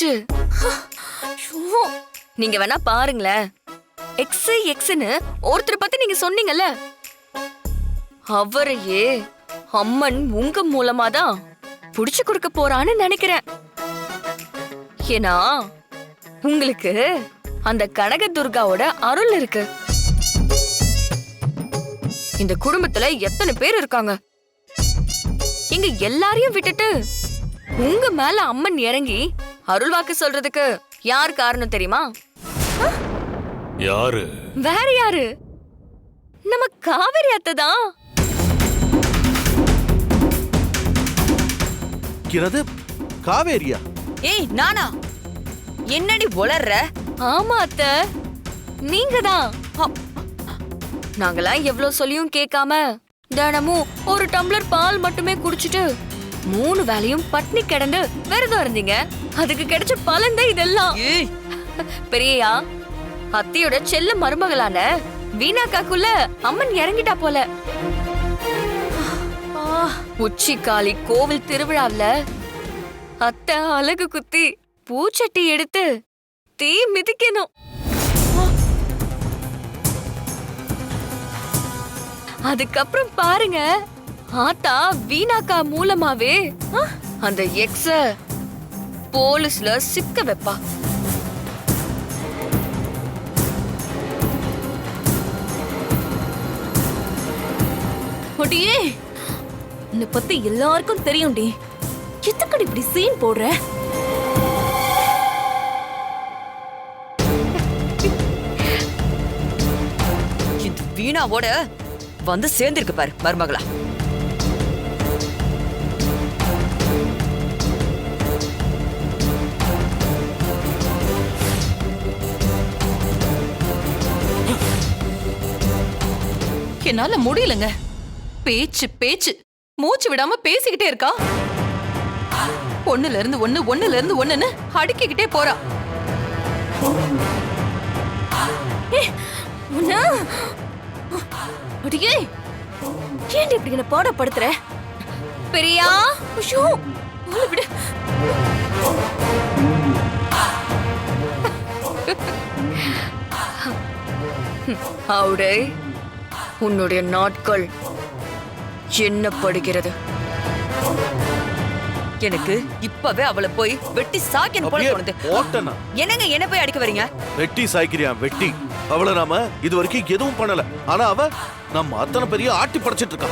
போச்சு. ஐயோ, நீங்க வேணா பாருங்களேன். எக்ஸ் எக்ஸ்னு ஒருத்தர் பத்தி நீங்க சொன்னீங்கல்ல. அவரையே அம்மன் உங்க மூலமா தான் புடிச்சு கொடுக்க போறான்னு நினைக்கிறேன். ஏன்னா உங்களுக்கு அந்த கனக துர்காவோட அருள் இருக்கு. இந்த குடும்பத்துல எத்தனை பேர் இருக்காங்க? எங்க எல்லாரையும் விட்டுட்டு உங்க மேல அம்மன் இறங்கி அருள்வாக்கு சொல்றதுக்கு யார் காரணம் தெரியுமா? யாரு? வேற யாரு? நம்ம காவிரி அத்தை தான் என்னது? காவேரியா? ஏய் நானா? என்னடி உளர்ற? ஆமா அத்தை. நீங்க தான் நாங்கெல்லாம் எவ்வளவு சொல்லியும் கேட்காம தினமும் ஒரு டம்ளர் பால் மட்டுமே குடிச்சிட்டு மூணு வேளையும் பட்னி கிடந்து விரதம் இருந்தீங்க. அதுக்கு கிடைச்ச பலன் தான் இதெல்லாம். ஏய். பெரியயா அத்தையோட செல்ல மருமகளான வீணாக்காக்குள்ள அம்மன் இறங்கிட்டா போல. ஆ, உச்சி காளி கோவில் திருவிழாவுல அத்தை அழகு குத்தி பூச்சட்டி எடுத்து தீ மிதிக்கணும். அதுக்கப்புறம் பாருங்க ஆத்தா வீணாக்கா மூலமாவே? ஆ, அந்த எக்ஸ போலீஸ்ல சிக்க வைப்பா. அடியே உன்னை பத்தி எல்லாருக்கும் தெரியும்டி. எதுக்கடி இப்படி சீன் போடுற? இந்த வீணாவோட வந்து சேர்ந்திருக்கு பாரு மருமகளா. என்னால முடியலங்க பேச்சு பேச்சு மூச்சு விடாம பேசிக்கிட்டே இருக்கா ஒண்ணுல இருந்து ஒண்ணு ஒண்ணுல இருந்து ஒண்ணுன்னு அடுக்கிக்கிட்டே போறா அடியே ஏன்டி இப்படி என்ன பாடப்படுத்துற பெரியா ஐயோ விடு அவுடே உன்னுடைய நாட்கள் எண்ணப்படுகிறது. எனக்கு இப்பவே அவளை போய் வெட்டி சாக்கின போல தோணுது. போட்டனா? என்னங்க என்ன போய் அடிக்க வரீங்க? வெட்டி சாய்க்கிறியா? வெட்டி. அவள நாம இது வரைக்கும் எதுவும் பண்ணல. ஆனா அவ நம்ம அத்தனை பெரிய ஆட்டி படைச்சிட்டு இருக்கா.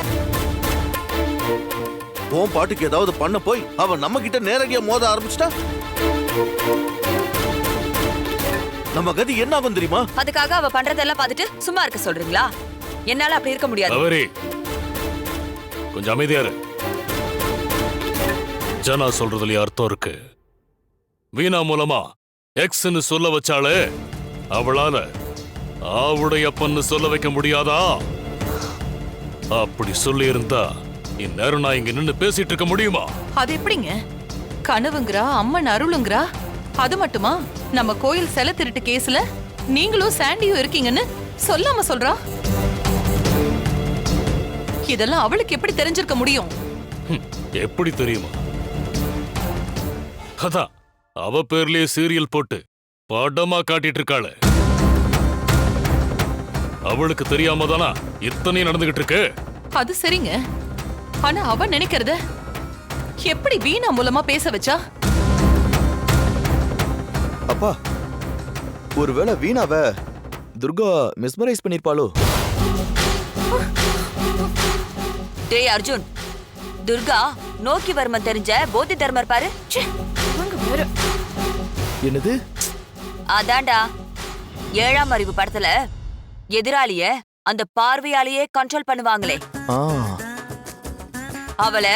உன் பாட்டுக்கு ஏதாவது பண்ண போய் அவ நம்ம கிட்ட நேரடியா மோத ஆரம்பிச்சிட்டா? நம்ம கதி என்ன ஆகும் தெரியுமா? அதுக்காக அவ பண்றதெல்லாம் பார்த்துட்டு சும்மா இருக்க சொல்றீங்களா? என்னால அப்படி இருக்க முடியாது. அவரே கொஞ்சம் அமைதியா இரு. ஜனா சொல்றதுலயே அர்த்தம் இருக்கு. வீணா மூலமா எக்ஸ்னு சொல்ல வச்சாலே அவளால ஆவுடையப்பன்னு சொல்ல வைக்க முடியாதா? அப்படி சொல்லி இருந்தா இந்நேரம் நான் இங்க நின்னு பேசிட்டு இருக்க முடியுமா? அது எப்படிங்க? கனவுங்கிறா அம்மன் அருளுங்கிறா? அது மட்டுமா? நம்ம கோயில் செல திருட்டு கேஸ்ல நீங்களும் சாண்டியும் இருக்கீங்கன்னு சொல்லாம சொல்றா? இதெல்லாம் அவளுக்கு எப்படி தெரிஞ்சிருக்க முடியும்? எப்படி தெரியுமா? அதான் அவ பேர்லயே சீரியல் போட்டு படமா காட்டிட்டு இருக்காளே அவளுக்கு தெரியாம தானா இத்தனையும் நடந்துகிட்டு இருக்கு அது சரிங்க. ஆனா அவ நினைக்கிறத எப்படி வீணா மூலமா பேச வச்சா? அப்பா ஒருவேளை வீணாவ துர்கா மிஸ்மரைஸ் பண்ணிருப்பாளோ? டேய் அர்ஜுன். துர்கா நோக்கிவர்மன் தெரிஞ்ச போதி தர்மர் பாரு. என்னது? அதான்டா ஏழாம் அறிவு படத்துல எதிராளிய அந்த பார்வையாலேயே கண்ட்ரோல் பண்ணுவாங்களே. ஆ. அவளை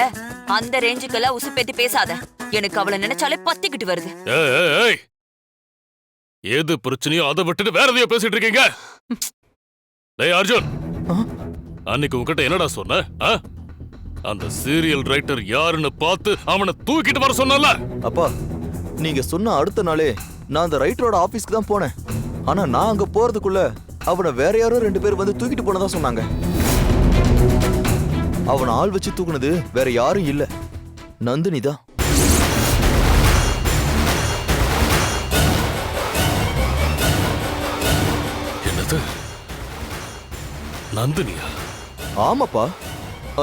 அந்த ரேஞ்சுக்கெல்லாம் உசுப்பேத்தி பேசாத. எனக்கு அவளை நினைச்சாலே பத்திக்கிட்டு வருது. ஏய், ஏய், ஏய். ஏது பிரச்சனையோ அதை விட்டுட்டு வேற எதையோ பேசிட்டு இருக்கீங்க? டேய் அர்ஜுன். ஆ? அன்னைக்கு உங்ககிட்ட என்னடா சொன்ன அந்த சீரியல் ரைட்டர் யாருன்னு பார்த்து அவனை தூக்கிட்டு வர சொன்னல. அப்பா நீங்க சொன்ன அடுத்த நாளே நான் அந்த ரைட்டரோட ஆபீஸ்க்கு தான் போனேன். ஆனா நான் அங்க போறதுக்குள்ள அவனை வேற யாரும் ரெண்டு பேர் வந்து தூக்கிட்டு போனதா சொன்னாங்க. அவனை ஆள் வச்சு தூக்குனது வேற யாரும் இல்ல. நந்தினி தான். என்னது? நந்தினியா? ஆமாப்பா.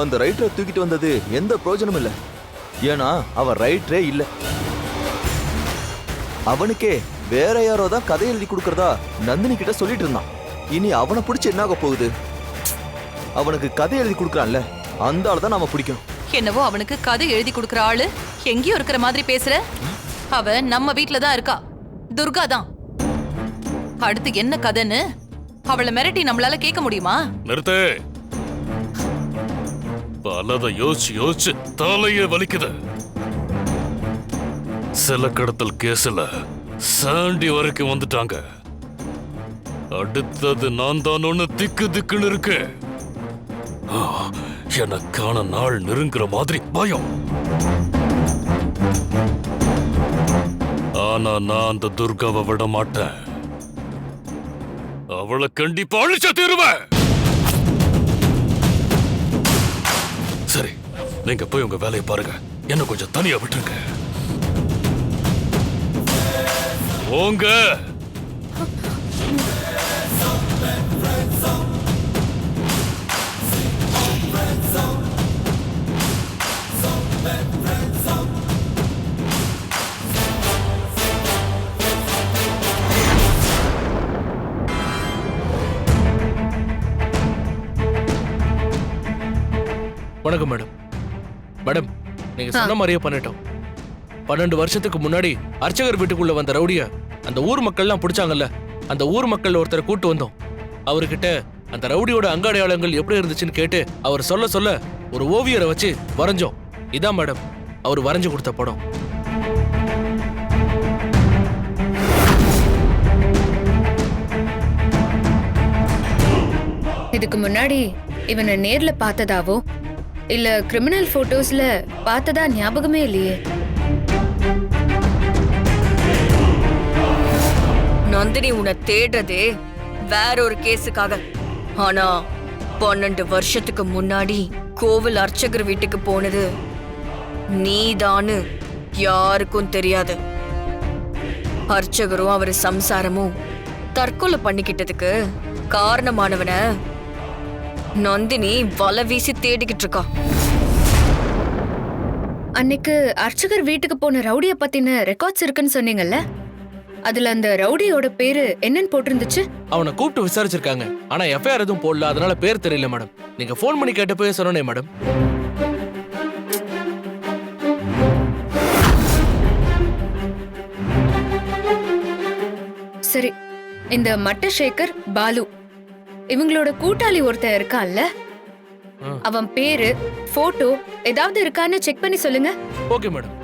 அந்த ரைட்டரை தூக்கிட்டு வந்தது எந்த பிரயோஜனமும் இல்ல. ஏன்னா அவன் ரைட்டரே இல்ல. அவனுக்கே வேற யாரோ தான் கதை எழுதி கொடுக்கறதா நந்தினி கிட்ட சொல்லிட்டு இருந்தான். இனி அவனை பிடிச்சு என்ன ஆக போகுது? அவனுக்கு கதை எழுதி கொடுக்கறான்ல அந்த ஆள் தான் நாம பிடிக்கணும். என்னவோ அவனுக்கு கதை எழுதி கொடுக்கற ஆளு? எங்கேயோ இருக்கிற மாதிரி பேசுற? அவ நம்ம வீட்ல தான் இருக்கா. துர்கா தான். அடுத்து என்ன கதைன்னு? அவளை மிரட்டி நம்மளால கேட்க முடியுமா? நிறுத்து. பலதை யோசிச்சு யோசிச்சு தலையே வலிக்குது. சில கடத்தல் கேஸ்ல சாண்டி வரைக்கும் வந்துட்டாங்க. அடுத்தது நான் தான் ஒண்ணு திக்கு திக்குன்னு இருக்கு. ஆ, எனக்கான நாள் நெருங்குற மாதிரி பயம். ஆனா நான் அந்த துர்காவை விட மாட்டேன். அவளை கண்டிப்பா அழிச்ச தீருவேன். சரி நீங்க போய் உங்க வேலையை பாருங்க. என்ன கொஞ்சம் தனியா விட்டுருங்க. போங்க. வணக்கம் மேடம் மேடம் நீங்க சொன்ன மாதிரியே பண்ணிட்டோம். பன்னெண்டு வருஷத்துக்கு முன்னாடி அர்ச்சகர் வீட்டுக்குள்ள வந்த ரவுடிய அந்த ஊர் மக்கள்லாம் பிடிச்சாங்கல்ல அந்த ஊர் மக்கள் ஒருத்தரை கூட்டு வந்தோம். அவர்கிட்ட அந்த ரவுடியோட அங்காடையாளங்கள் எப்படி இருந்துச்சுன்னு கேட்டு அவர் சொல்ல சொல்ல ஒரு ஓவியரை வச்சு வரைஞ்சோம். இதான் மேடம் அவர் வரைஞ்சு கொடுத்த படம். இதுக்கு முன்னாடி இவனை நேர்ல பார்த்ததாவோ இல்ல கிரிமினல் போட்டோஸ்ல பார்த்ததா ஞாபகமே இல்லையே. நந்தினி உன்னை தேடுறதே வேற ஒரு கேஸுக்காக. ஆனா பன்னெண்டு வருஷத்துக்கு முன்னாடி கோவில் அர்ச்சகர் வீட்டுக்கு போனது நீதான்னு யாருக்கும் தெரியாது. அர்ச்சகரும் அவர் சம்சாரமும் தற்கொலை பண்ணிக்கிட்டதுக்கு காரணமானவனை நந்தினி வலை வீசி தேடிக்கிட்டு இருக்கா. அன்னைக்கு அர்ச்சகர் வீட்டுக்கு போன ரவுடிய பத்தின ரெக்கார்ட்ஸ் இருக்குன்னு சொன்னீங்கல்ல? அதுல அந்த ரவுடியோட பேரு என்னன்னு போட்டிருந்துச்சு? அவனை கூப்பிட்டு விசாரிச்சிருக்காங்க. ஆனா எஃப்ஐஆர் எதுவும் போடல. அதனால பேர் தெரியல மேடம். நீங்க ஃபோன் பண்ணி கேட்டப்பவே சொன்னேனே மேடம். சரி இந்த மட்டசேகர் பாலு இவங்களோட கூட்டாளி ஒருத்தன் இருக்கான்ல. அவன் பேரு போட்டோ ஏதாவது இருக்கான்னு செக் பண்ணி சொல்லுங்க. ஓகே மேடம்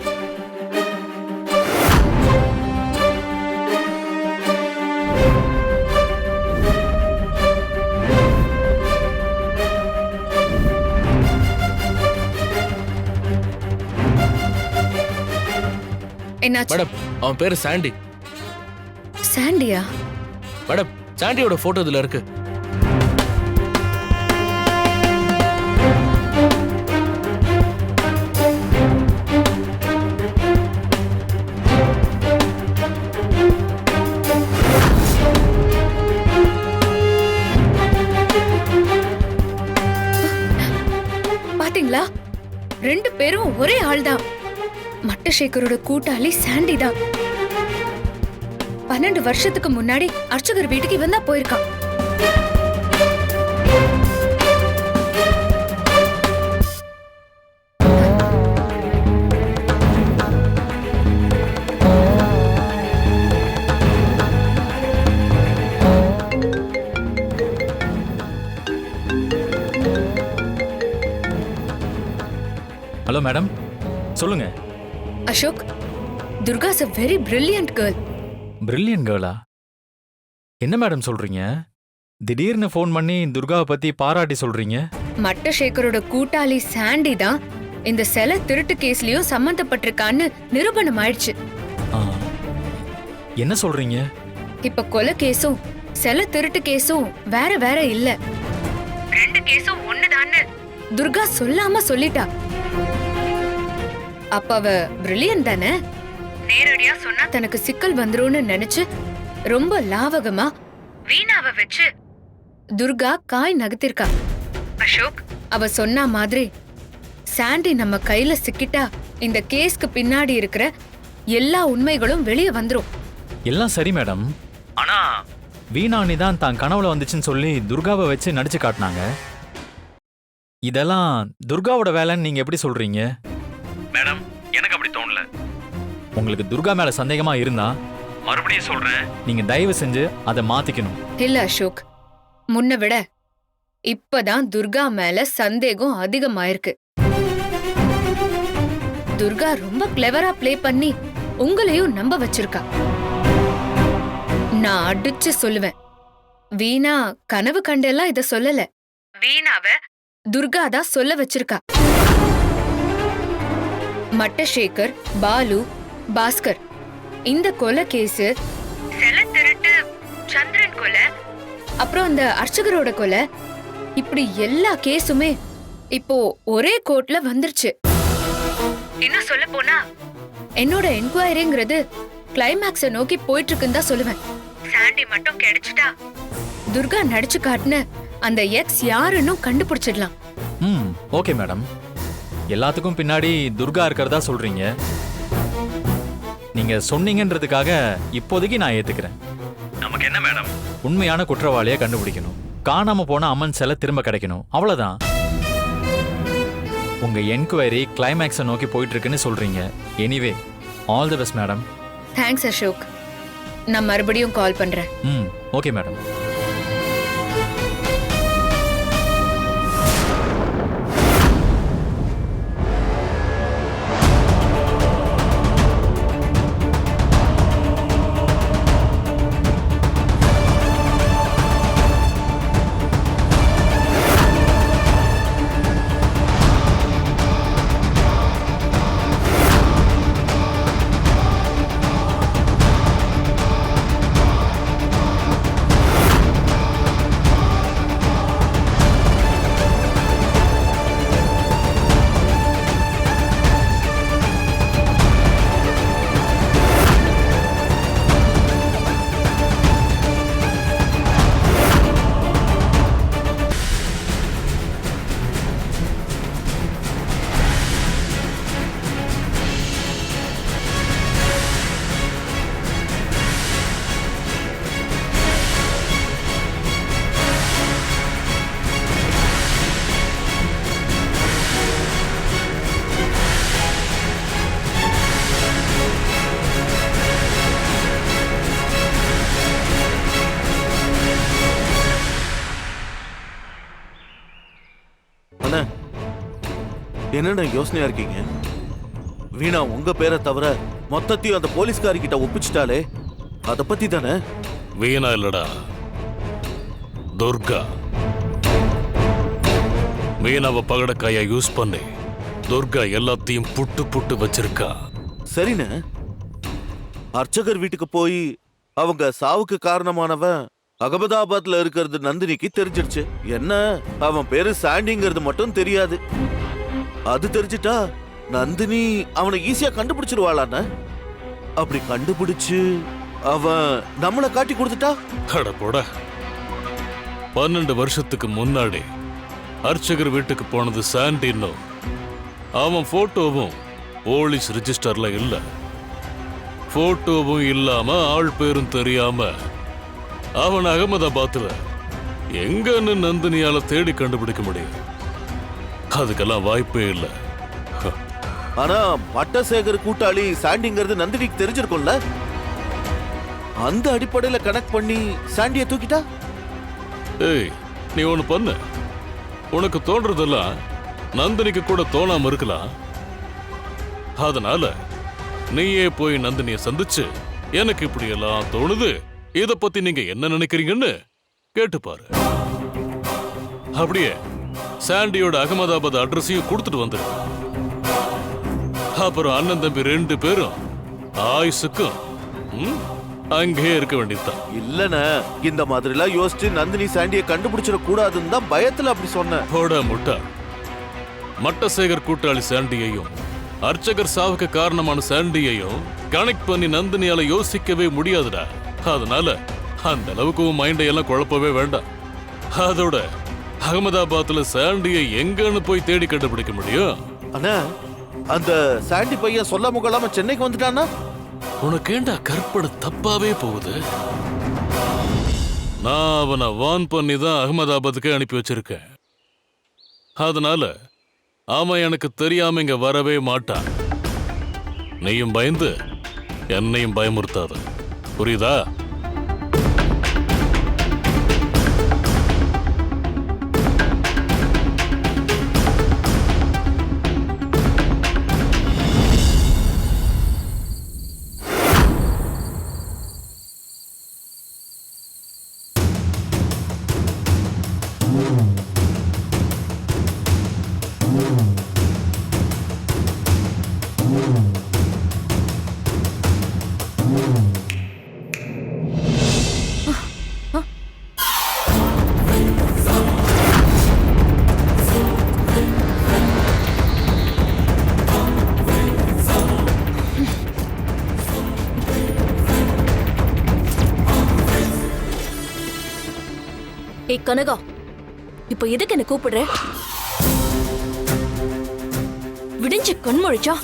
என்னாச்சு? மேடம் அவன் பேரு சாண்டி சாண்டியா மேடம் சாண்டியோட போட்டோ இதுல இருக்கு. பாத்தீங்களா? ரெண்டு பேரும் ஒரே ஆள்தான். மட்டசேகரோட கூட்டாளி சாண்டி தான். பன்னெண்டு வருஷத்துக்கு முன்னாடி அர்ச்சகர் வீட்டுக்கு இவன் தான் போயிருக்கான். சொல்லுங்க. Ashok Durga's a very brilliant girl brilliant கேர்ளா என்ன மேடம் சொல்றீங்க? திடீர்னு ஃபோன் பண்ணி துர்காவை பத்தி பாராட்டி சொல்றீங்க? மட்டசேகரோட கூட்டாளி சாண்டி தான் இந்த சிலை திருட்டு கேஸ்லயும் சம்பந்தப்பட்டிருக்கான்னு நிரூபணம் ஆயிடுச்சு ஆ. என்ன சொல்றீங்க? இப்ப கொலை கேஸும் சிலை திருட்டு கேஸும் வேற வேற இல்ல. ரெண்டு கேஸும் ஒண்ணுதான்னு. துர்கா சொல்லாம சொல்லிட்டா. அப்ப அவ பிரில்லியன் தானே? நேரடியா சொன்னா தனக்கு சிக்கல் வந்துரும்னு நினைச்சு ரொம்ப லாவகமா வீணாவ வச்சு துர்கா காய் நகர்த்திருக்கா. அசோக். அவ சொன்ன மாதிரி சாண்டி நம்ம கையில சிக்கிட்டா இந்த கேஸ்க்கு பின்னாடி இருக்கிற எல்லா உண்மைகளும் வெளியே வந்துரும். எல்லாம் சரி மேடம். ஆனா வீணாணி தான் தான் கனவுல வந்துச்சுன்னு சொல்லி துர்காவை வச்சு நடிச்சு காட்டினாங்க. இதெல்லாம் துர்காவோட வேலைன்னு நீங்க எப்படி சொல்றீங்க? உங்களுக்கு துர்கா மேல சந்தேகமா இருந்தா மறுபடியும் சொல்றேன். நீங்க தயவு செஞ்சு அதை மாத்திக்கணும். இல்ல அசோக் முன்ன விட இப்பதான் துர்கா மேல சந்தேகம் அதிகமாயிருக்கு. துர்கா ரொம்ப கிளவரா ப்ளே பண்ணி உங்களையும் நம்ப வச்சிருக்கா. நான் அடிச்சு சொல்லுவேன். வீணா கனவு கண்டெல்லாம் இத சொல்லல. வீணாவ துர்கா தான் சொல்ல வச்சிருக்கா. மட்டசேகர் பாலு பாஸ்கர் இந்த கொலை கேஸ் செல திருட்டு சந்திரன் கொலை அப்புறம் அந்த அர்ச்சகரோட கொலை இப்படி எல்லா கேஸுமே இப்போ ஒரே கோர்ட்ல வந்துருச்சு. இன்னும் சொல்ல போனா என்னோட என்கொயரிங்கிறது கிளைமேக்ஸ நோக்கி போயிட்டு இருக்குன்னு தான் சொல்லுவேன். சாண்டி மட்டும் கிடைச்சிட்டா? துர்கா நடிச்சு காட்டின அந்த எக்ஸ் யாருன்னு கண்டுபிடிச்சிடலாம். ம் ஓகே மேடம். எல்லாத்துக்கும் பின்னாடி துர்கா இருக்கிறதா சொல்றீங்க. நீங்க சொன்னீங்கன்றதுக்காக இப்போதைக்கு நான் ஏத்துக்கிறேன். நமக்கு என்ன மேடம்? உண்மையான குற்றவாளியை கண்டுபிடிக்கணும். காணாம போன அம்மன் சிலை திரும்ப கிடைக்கணும். அவ்வளவுதான். உங்க என்கொயரி கிளைமேக்ஸை நோக்கி போயிட்டு இருக்குன்னு சொல்றீங்க. Anyway all the best madam thanks Ashok நான் மறுபடியும் கால் பண்றேன். ம் ஓகே மேடம் என்னண்ணா யோசனையா இருக்கீங்க? வீணா உங்க பேரை தவிர மொத்தத்தையும் அந்த போலீஸ்காரி கிட்ட ஒப்பிச்சிட்டாலே அத பத்தி தானே? வீணா இல்லடா. துர்கா. வீணாவை பகடக்காயா யூஸ் பண்ணி துர்கா எல்லாத்தையும் புட்டு புட்டு வச்சிருக்கா. சரிண்ணே. அர்ச்சகர் வீட்டுக்கு போய் அவங்க சாவுக்கு காரணமானவன் அகமதாபாத்ல இருக்கிறது நந்தினிக்கு தெரிஞ்சிடுச்சு. என்ன? அவன் பேரு சாண்டிங்கிறது மட்டும் தெரியாது. அது தெரிஞ்சிட்டா நந்தினி அவனை ஈஸியா கண்டுபிடிச்சிருவாளாண்ணே அப்படி கண்டுபிடிச்சு அவன் நம்மளை காட்டி கொடுத்துட்டா? அட போட. பன்னெண்டு வருஷத்துக்கு முன்னாடி அர்ச்சகர் வீட்டுக்கு போனது சாண்டினோ அவன் போட்டோவும் போலீஸ் ரிஜிஸ்டர்ல இல்ல. போட்டோவும் இல்லாம ஆள் பேரும் தெரியாம அவன் அகமதாபாத்ல எங்கன்னு நந்தினியால தேடி கண்டுபிடிக்க முடியும். அதுக்கெல்லாம் வாய்ப்பே இல்லை. ஆனா பட்டசேகர் கூட்டாளி சாண்டிங்கிறது நந்தினிக்கு தெரிஞ்சிருக்கும்ல? அந்த அடிப்படையில கனெக்ட் பண்ணி சாண்டிய தூக்கிட்டா? ஏய் நீ ஒண்ணு பண்ணு. உனக்கு தோன்றதெல்லாம் நந்தினிக்கு கூட தோணாம இருக்கலாம். அதனால நீயே போய் நந்தினிய சந்திச்சு எனக்கு இப்படி எல்லாம் தோணுது. இத பத்தி நீங்க என்ன நினைக்கிறீங்கன்னு கேட்டு பாரு அப்படியே சாண்டியோட அகமதாபாத் அட்ரஸையும் கொடுத்துட்டு வந்துரு. அப்புறம் அண்ணன் தம்பி ரெண்டு பேரும் ஆயுசுக்கும் ம், அங்கேயே இருக்க வேண்டியதுதான். இல்லன இந்த மாதிரிலாம் யோசிச்சு நந்தினி சாண்டிய கண்டுபிடிச்சிட கூடாதுன்னு தான் பயத்துல அப்படி சொன்னேன். போட முட்டா. மட்டசேகர் கூட்டாளி சாண்டியையும் அர்ச்சகர் சாவுக்கு காரணமான சாண்டியையும் கனெக்ட் பண்ணி நந்தினியால யோசிக்கவே முடியாதுடா. அதனால அந்த அளவுக்கு உன் மைண்டை எல்லாம் குழப்பவே வேண்டாம். அதோட அகமதாபாத்ல சாண்டியை எங்கன்னு போய் தேடி கண்டுபிடிக்க முடியும்? அண்ணா அந்த சாண்டி பையன் சொல்லாம கொள்ளாம சென்னைக்கு வந்துட்டான்னா? உனக்கு ஏண்டா கற்பனை தப்பாவே போகுது? நான் அவனை வான் பண்ணி தான் அகமதாபாத்துக்கு அனுப்பி வச்சிருக்கேன். அதனால அவன் எனக்கு தெரியாம இங்க வரவே மாட்டான். நீயும் பயந்து என்னையும் பயமுறுத்தாத. புரியுதா? கனகா இப்போ எதுக்கு என்ன கூப்பிடுற? விடிஞ்சு கண் முழிச்சா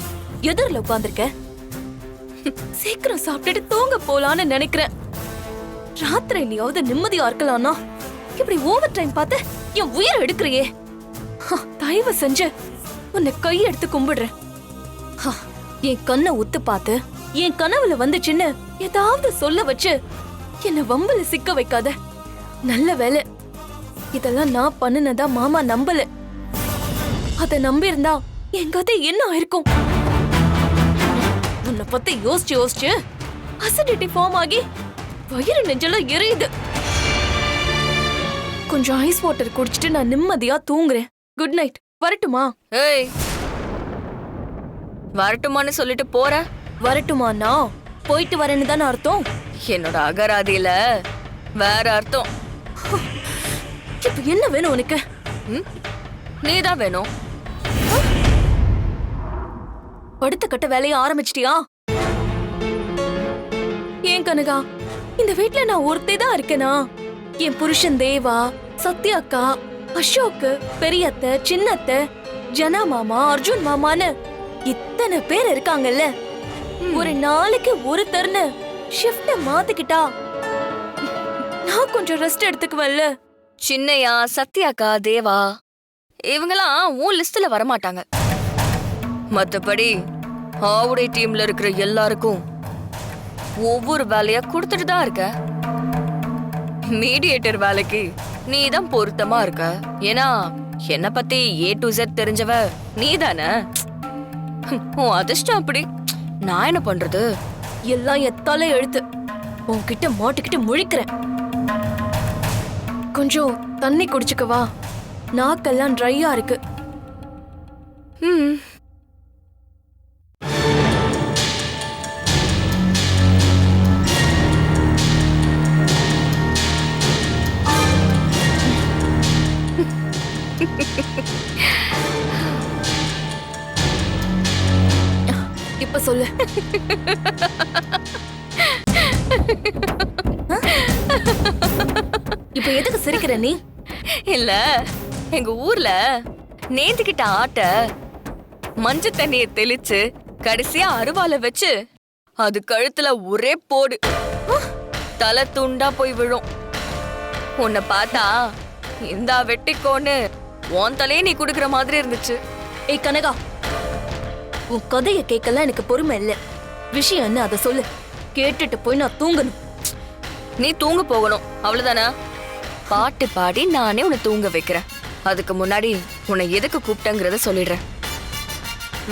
எதிரில் உட்காந்துருக்க சீக்கிரம் சாப்பிட்டுட்டு தூங்க போலான்னு நினைக்கிறேன். ராத்திரிலையாவது நிம்மதியா இருக்கலாம்னா? இப்படி ஓவர் டைம் பார்த்து என் உயிர் எடுக்கிறியே. தயவு செஞ்சு உன்னை கையெடுத்து கும்பிடுறேன். என் கண்ணை உத்து பார்த்து என் கனவுல வந்துச்சுன்னு ஏதாவது சொல்ல வச்சு என்ன வம்புல சிக்க வைக்காத. நல்ல வேலை இதெல்லாம் நான் பண்ணுனதா மாமா நம்பல. அத நம்பியிருந்தா என் கதை என்ன ஆயிருக்கும்? உன்னை பத்தி யோசிச்சு யோசிச்சு அசிடிட்டி ஃபார்ம் ஆகி வயிறு நெஞ்செல்லாம் எரியுது. கொஞ்சம் ஐஸ் வாட்டர் குடிச்சிட்டு நான் நிம்மதியா தூங்குறேன். குட் நைட் வரட்டுமா? ஏய். வரட்டுமான்னு சொல்லிட்டு போற? வரட்டுமாண்ணா? போயிட்டு வரேன்னு தானே அர்த்தம்? என்னோட அகராதியில வேற அர்த்தம். இப்ப என்ன வேணும் உனக்கு? ம்? நீதான் வேணும். படுத்த கட்ட வேலைய ஆரம்பிச்சிட்டியா? ஏன் கனகா இந்த வீட்ல நான் ஒருத்தே தான் இருக்கேனா? என் புருஷன் தேவா சத்யா அக்கா அசோக் பெரியத்த சின்னத்த ஜனா மாமா அர்ஜுன் மாமான்னு இத்தனை பேர் இருக்காங்கல்ல? ஒரு நாளைக்கு ஒருத்தர்னு ஷிஃப்ட மாத்திக்கிட்டா நான் கொஞ்சம் ரெஸ்ட் எடுத்துக்குவேன்ல? சின்னையா சத்யாக்கா தேவா இவங்கெல்லாம் உன் லிஸ்ட்ல வரமாட்டாங்க. மத்தபடி ஆவுடை டீம்ல இருக்கிற எல்லாருக்கும் ஒவ்வொரு வேலையா கொடுத்துட்டு தான் இருக்க. மீடியேட்டர் வேலைக்கு நீ தான் பொருத்தமா இருக்க. ஏன்னா என்ன பத்தி ஏ டு ஜெட் தெரிஞ்சவ நீ தானே உன் அதிர்ஷ்டம் அப்படி. நான் என்ன பண்றது? எல்லாம் எத்தாலே எழுத்து உன்கிட்ட மாட்டிக்கிட்டு முழிக்கிறேன். கொஞ்சம் தண்ணி குடிச்சுக்கவா நாக்கெல்லாம் ட்ரையா இருக்கு. ம். இப்ப சொல்லு. இப்ப எதுக்கு சிரிக்கிற நீ? இல்ல எங்க ஊர்ல நேந்துக்கிட்ட ஆட்ட மஞ்ச தண்ணிய தெளிச்சு கடைசியா அருவால வச்சு அது கழுத்துல ஒரே போடு. தலை துண்டா போய் விழும். உன்னை பார்த்தா இந்தா வெட்டிக்கோன்னு உன் தலையே நீ குடுக்கற மாதிரி இருந்துச்சு. ஏய் கனகா உன் கதைய கேட்கலாம் எனக்கு பொறுமை இல்ல. விஷயம் என்ன அதை சொல்லு. கேட்டுட்டு போய் நான் தூங்கணும். நீ தூங்க போகணும். அவ்வளவுதானே? பாட்டு பாடி நானே உன்னை தூங்க வைக்கிறேன். அதுக்கு முன்னாடி உன்னை எதுக்கு கூப்பிட்டேங்கிறத சொல்லிடுறேன்.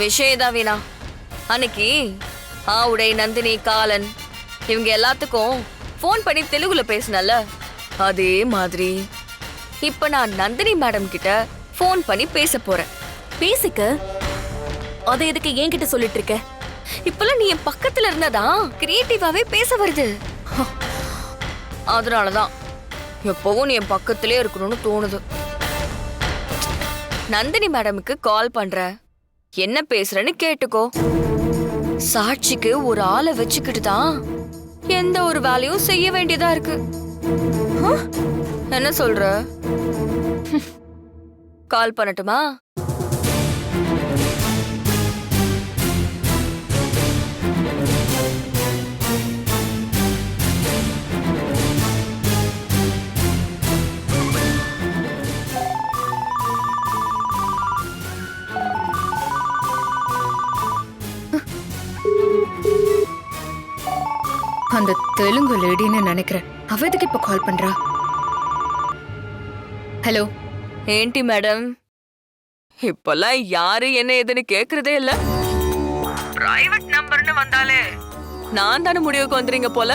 விஷயம் தான் வீணா. அன்னைக்கு ஆவுடை நந்தினி காலன் இவங்க எல்லாத்துக்கும் ஃபோன் பண்ணி தெலுங்குல பேசினல அதே மாதிரி இப்ப நான் நந்தினி மேடம் கிட்ட ஃபோன் பண்ணி பேச போறேன். பேசிக்க. அதை எதுக்கு என்கிட்ட சொல்லிட்டு இருக்க இப்பெல்லாம் நீ என் பக்கத்துல இருந்ததான் கிரியேட்டிவாவே பேச வருது. அதனாலதான். எப்பவும் நீ என் பக்கத்திலே இருக்கணும்னு தோணுது. நந்தினி மேடமுக்கு கால் பண்ற. என்ன பேசுறேன்னு கேட்டுக்கோ. சாட்சிக்கு ஒரு ஆளை வச்சுக்கிட்டு தான் எந்த ஒரு வேலையும் செய்ய வேண்டியதா இருக்கு. என்ன சொல்ற? கால் பண்ணட்டுமா? அந்த தெலுங்கு லேடின்னு நினைக்கிறேன் அவ எதுக்கு இப்ப கால் பண்றா ஹலோ ఏంటి మేడం இப்பெல்லாம் யாரு என்ன ஏதுன்னு கேக்குறதே இல்ல பிரைவேட் நம்பர்னு வந்தாலே நான் தானே முடிவுக்கு வந்துறீங்க போல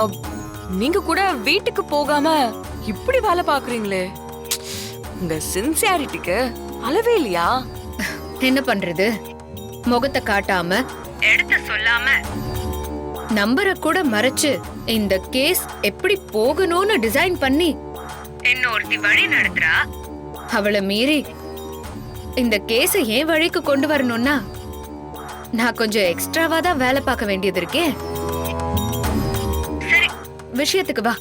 அப், நீங்க கூட வீட்டுக்கு போகாம இப்படி வேலை பாக்குறீங்களே உங்க சின்சியாரிட்டிக்கு அளவே இல்லையா என்ன பண்றது முகத்தை காட்டாம எடுத்து சொல்லாம நம்பரை கூட மறைச்சு இந்த கேஸ் எப்படி போகணும்னு டிசைன் பண்ணி என்ன ஒருத்தி வழி நடத்துறா? அவளை மீறி இந்த கேஸை ஏன் வழிக்கு கொண்டு வரணும்னா? நான் கொஞ்சம் எக்ஸ்ட்ராவா தான் வேலை பார்க்க வேண்டியது இருக்கே. சரி. விஷயத்துக்கு வா.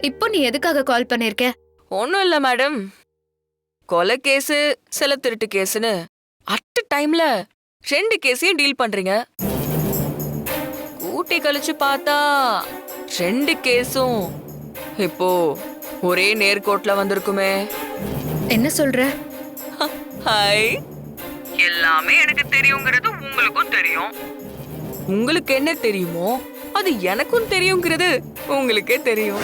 இப்போ நீ எதுக்காக கால் பண்ணிருக்க? ஒன்றும் இல்லை மேடம் கொலை கேஸு சில திருட்டு கேஸுன்னு அட் டைம்ல ரெண்டு கேஸையும் டீல் பண்றீங்க. கூட்டி கழிச்சு பார்த்தா ரெண்டு கேஸும். இப்போ ஒரே நேர்கோட்ல வந்திருக்குமே. என்ன சொல்ற? ஹாய் எல்லாமே எனக்கு தெரியுங்கிறது உங்களுக்கும் தெரியும். உங்களுக்கு என்ன தெரியுமோ அது எனக்கும் தெரியுங்கிறது உங்களுக்கே தெரியும்.